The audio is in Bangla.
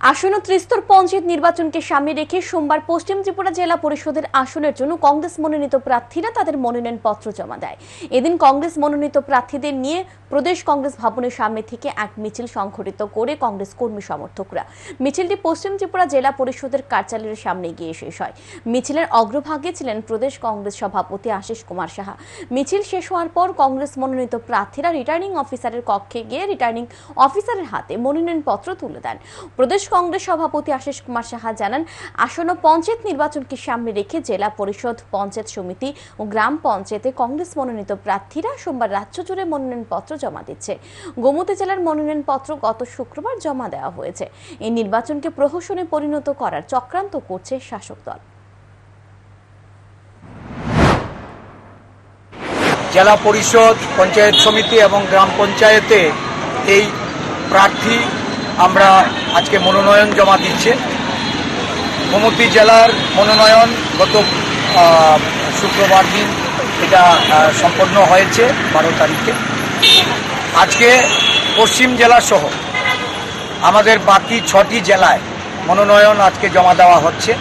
আসন্ন ত্রিস্তর পঞ্চায়েত নির্বাচনকে সামনে রেখে সোমবার পশ্চিম ত্রিপুরা জেলা পরিষদের আসনের জন্য কংগ্রেস মনোনীত প্রার্থীরা তাদের মনোনয়ন পত্র জমা দেয়। এদিন কংগ্রেস মনোনীত প্রার্থীদের নিয়ে প্রদেশ কংগ্রেস ভবনের সামনে থেকে এক মিছিল সংঘটিত করে কংগ্রেস কর্মী সমর্থকরা। মিছিলটি পশ্চিম ত্রিপুরা জেলা পরিষদের কার্যালয়ের সামনে গিয়ে শেষ হয়। মিছিলের অগ্রভাগে ছিলেন প্রদেশ কংগ্রেস সভাপতি আশিস কুমার সাহা। মিছিল শেষ হওয়ার পর কংগ্রেস মনোনীত প্রার্থীরা রিটার্নিং অফিসারের কক্ষে গিয়ে রিটার্নিং অফিসারের হাতে মনোনয়নপত্র তুলে দেন। প্রদেশ কংগ্রেস সভাপতি আশিস কুমার সাহা জানান, আসন্ন পঞ্চায়েত নির্বাচনকে সামনে রেখে জেলা পরিষদ, পঞ্চায়েত সমিতি ও গ্রাম পঞ্চায়েতে কংগ্রেস মনোনীত প্রার্থীরা সোমবার রাজ্য জুড়ে মনোনয়নপত্র জমা দিচ্ছে। গোমতী জেলার মনোনয়নপত্র গত শুক্রবার জমা দেওয়া হয়েছে। এই নির্বাচনকে প্রহসনে পরিণত করার চক্রান্ত করছে শাসক দল। জেলা পরিষদ, পঞ্চায়েত সমিতি এবং গ্রাম পঞ্চায়েতে এই প্রার্থী আমরা আজকে মনোনয়ন জমা দিচ্ছে। গোমতী জেলার মনোনয়ন গত শুক্রবার দিন এটা সম্পন্ন হয়েছে বারো তারিখে। আজকে পশ্চিম জেলাসহ আমাদের বাকি ছটি জেলায় মনোনয়ন আজকে জমা দেওয়া হচ্ছে।